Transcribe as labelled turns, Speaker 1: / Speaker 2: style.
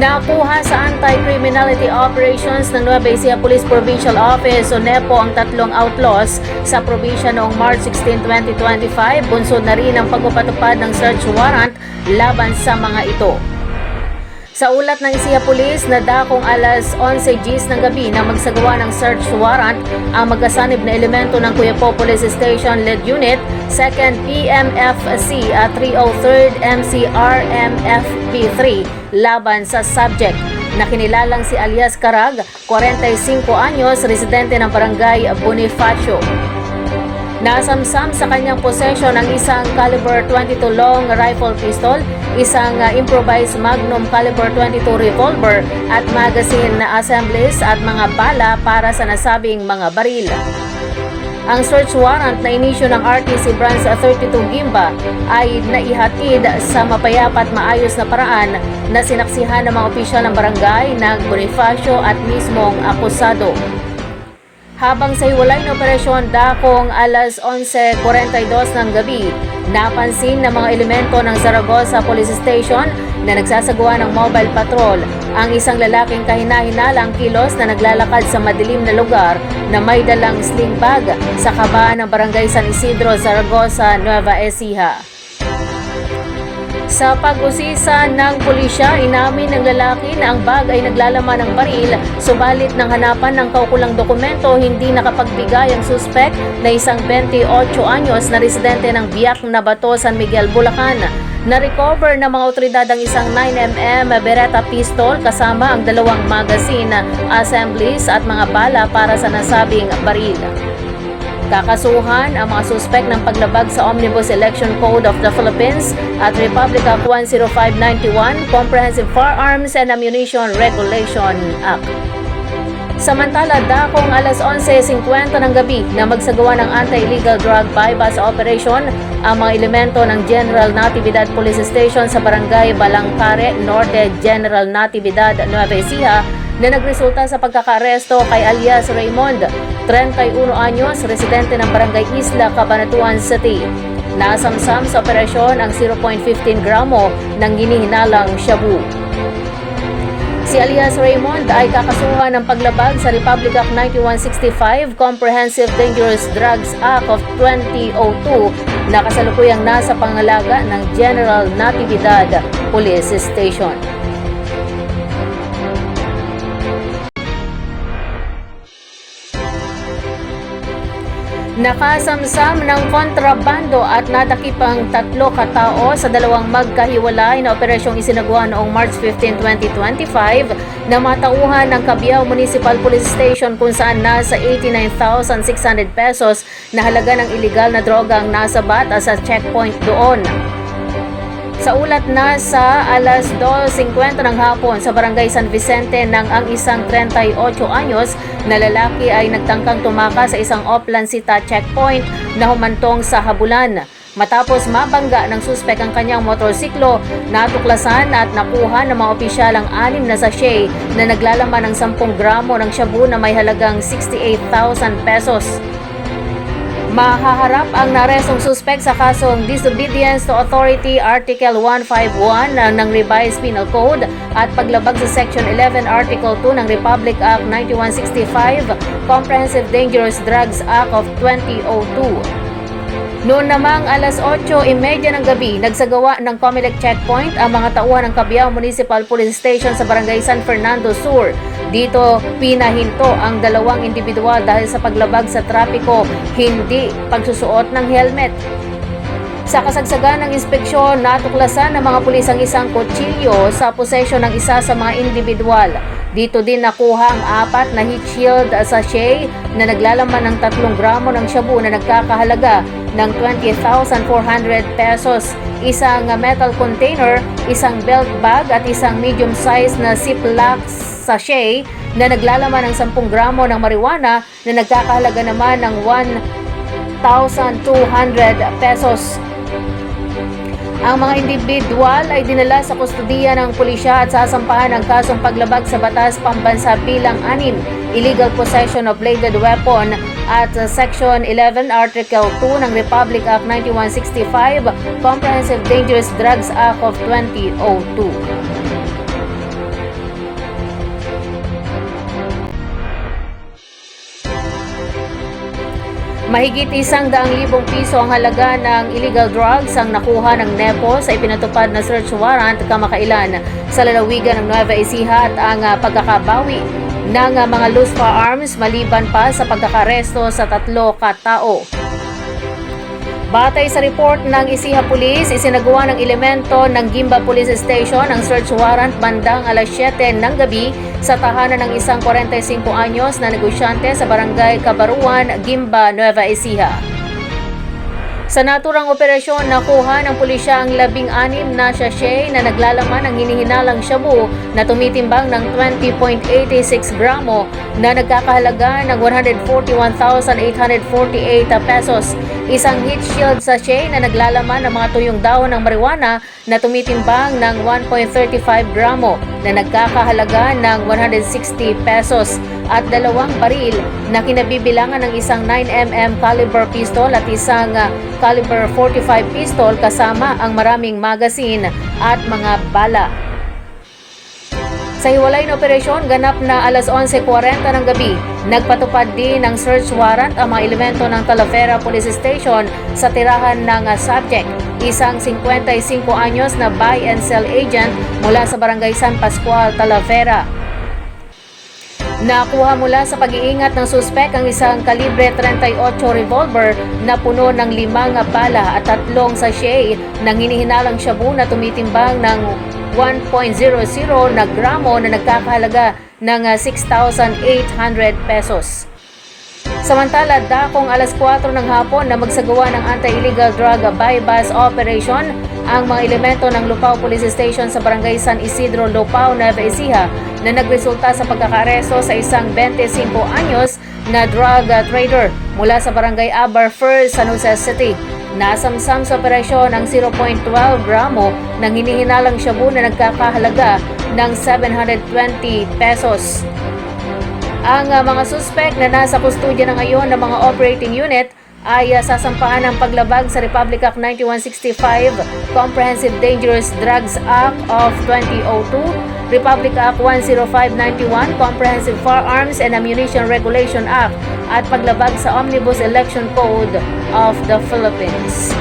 Speaker 1: Nakuha sa Anti-Criminality Operations ng Nueva Ecija Police Provincial Office o NEPO ang tatlong outlaws sa probinsya noong March 16, 2025. Bunsod na rin ang pagpapatupad ng search warrant laban sa mga ito. Sa ulat ng Isiya Police na dakong alas 11 Gs ng gabi na magsagawa ng search warrant ang magkasanib na elemento ng Cuyapo Police Station Lead Unit 2nd PMFC at 303rd MCRMFP3 laban sa subject na kinilalang si alias Karag, 45 anyos, residente ng barangay Bonifacio. Nasamsam sa kanyang posesyon ang isang caliber 22 long rifle pistol, isang uh, improvised magnum caliber 22 revolver at magazine na assemblies at mga bala para sa nasabing mga baril. Ang search warrant na inisyo ng RTC Branch 32 Gimba ay naihatid sa mapayapa at maayos na paraan na sinaksihan ng mga opisyal ng barangay ng Bonifacio at mismong akusado. Habang sa hiwalay na operasyon dakong alas 11.42 ng gabi, napansin ng mga elemento ng Zaragoza Police Station na nagsasagawa ng mobile patrol ang isang lalaking kahina-hinalang kilos na naglalakad sa madilim na lugar na may dalang sling bag sa kabaan ng barangay San Isidro, Zaragoza, Nueva Ecija. Sa pag-usisa ng pulisya, inamin ng lalaki na ang bag ay naglalaman ng baril, subalit ng hanapan ng kaukulang dokumento, hindi nakapagbigay ang suspek na isang 28 anyos na residente ng Biak na Bato, San Miguel, Bulacan. Na-recover ng mga otoridad ang isang 9mm Beretta pistol kasama ang dalawang magazine, assemblies at mga bala para sa nasabing baril. Kakasuhan ang mga suspek ng paglabag sa Omnibus Election Code of the Philippines at Republic Act 10591 Comprehensive Firearms and Ammunition Regulation Act. Samantala, dakong alas 11.50 ng gabi na magsagawa ng anti-illegal drug bypass operation ang mga elemento ng General Natividad Police Station sa Barangay Balangkare, Norte General Natividad, Nueva Ecija na nagresulta sa pagkakaresto kay alias Raymond, 31 anyos, residente ng Barangay Isla, Cabanatuan City. Nasamsam sa operasyon ang 0.15 gramo ng ginihinalang shabu. Si alias Raymond ay kakasuhan ng paglabag sa Republic Act 9165 Comprehensive Dangerous Drugs Act of 2002 na kasalukuyang nasa pangalaga ng General Natividad Police Station. Nakasamsam ng kontrabando at natakip ang tatlo katao sa dalawang magkahiwalay na operasyong isinagawa noong March 15, 2025 na matauhan ng Cabiao Municipal Police Station kung saan nasa 89,600 pesos na halaga ng iligal na droga ang nasa bata sa checkpoint doon. Sa ulat na sa alas 2.50 ng hapon sa barangay San Vicente nang ang isang 38 anyos na lalaki ay nagtangkang tumakas sa isang Oplancita checkpoint na humantong sa habulan. Matapos mabangga ng suspek ang kanyang motorsiklo, natuklasan at nakuha ng mga opisyal ang anim na sachet na naglalaman ng 10 gramo ng shabu na may halagang 68,000 pesos. Mahaharap ang narestong suspek sa kasong Disobedience to Authority Article 151 ng Revised Penal Code at paglabag sa Section 11 Article 2 ng Republic Act 9165 Comprehensive Dangerous Drugs Act of 2002. Noon namang alas 8.30 ng gabi, nagsagawa ng Comelec checkpoint ang mga tauhan ng Cabiao Municipal Police Station sa Barangay San Fernando Sur. Dito, pinahinto ang dalawang individual dahil sa paglabag sa trapiko, hindi pagsusuot ng helmet. Sa kasagsagan ng inspeksyon, natuklasan ng mga pulis ang isang kutsilyo sa posesyon ng isa sa mga individual. Dito din nakuha ang apat na heat shield sachet na naglalaman ng 3 gramo ng shabu na nagkakahalaga ng 20,400 pesos, isang metal container, isang belt bag at isang medium size na Ziploc sachet na naglalaman ng 10 gramo ng marijuana na nagkakahalaga naman ng 1,200 pesos. Ang mga individual ay dinala sa kustudiya ng pulisya at sasampahan ng kasong paglabag sa batas pambansa bilang anim, illegal possession of bladed weapon at Section 11 Article 2 ng Republic Act 9165 Comprehensive Dangerous Drugs Act of 2002. Mahigit isang daang libong piso ang halaga ng illegal drugs ang nakuha ng NEPO sa ipinatupad na search warrant kamakailan sa lalawigan ng Nueva Ecija at ang ah, pagkakabawi ng ah, mga loose firearms maliban pa sa pagkakaresto sa tatlo katao. Batay sa report ng Isiha Police, isinagawa ng elemento ng Gimba Police Station ang search warrant bandang alas 7 ng gabi sa tahanan ng isang 45 anyos na negosyante sa barangay Kabaruan, Gimba, Nueva Ecija. Sa naturang operasyon, nakuha ng pulisya ang labing-anim na sachet na naglalaman ng hinihinalang shabu na tumitimbang ng 20.86 gramo na nagkakahalaga ng 141,848 pesos. Isang heat shield sachet na naglalaman ng mga tuyong dahon ng marijuana na tumitimbang ng 1.35 gramo na nagkakahalaga ng 160 pesos at dalawang baril na kinabibilangan ng isang 9mm caliber pistol at isang caliber 45 pistol kasama ang maraming magazine at mga bala. Sa hiwalay na operasyon, ganap na alas 11.40 ng gabi, nagpatupad din ng search warrant ang mga elemento ng Talavera Police Station sa tirahan ng subject, isang 55 anyos na buy and sell agent mula sa barangay San Pascual, Talavera. Nakuha mula sa pag-iingat ng suspek ang isang kalibre 38 revolver na puno ng limang bala at tatlong sachet ng hinihinalang shabu na tumitimbang ng 1.00 na gramo na nagkakahalaga ng ah, 6,800 pesos. Samantala, dakong alas 4 ng hapon na magsagawa ng anti-illegal drug buy-bus operation ang mga elemento ng Lupao Police Station sa Barangay San Isidro, Lupao, Nueva Ecija na nagresulta sa pagkakaresto sa isang 25 anyos na drug trader mula sa Barangay Abar First, San Jose City. Nasamsam sa operasyon ang 0.12 gramo ng hinihinalang shabu na nagkakahalaga ng 720 pesos. Ang mga suspect na nasa kustudya na ngayon ng mga operating unit ay uh, sasampahan ng paglabag sa Republic Act 9165, Comprehensive Dangerous Drugs Act of 2002, Republic Act 10591, Comprehensive Firearms and Ammunition Regulation Act at paglabag sa Omnibus Election Code of the Philippines.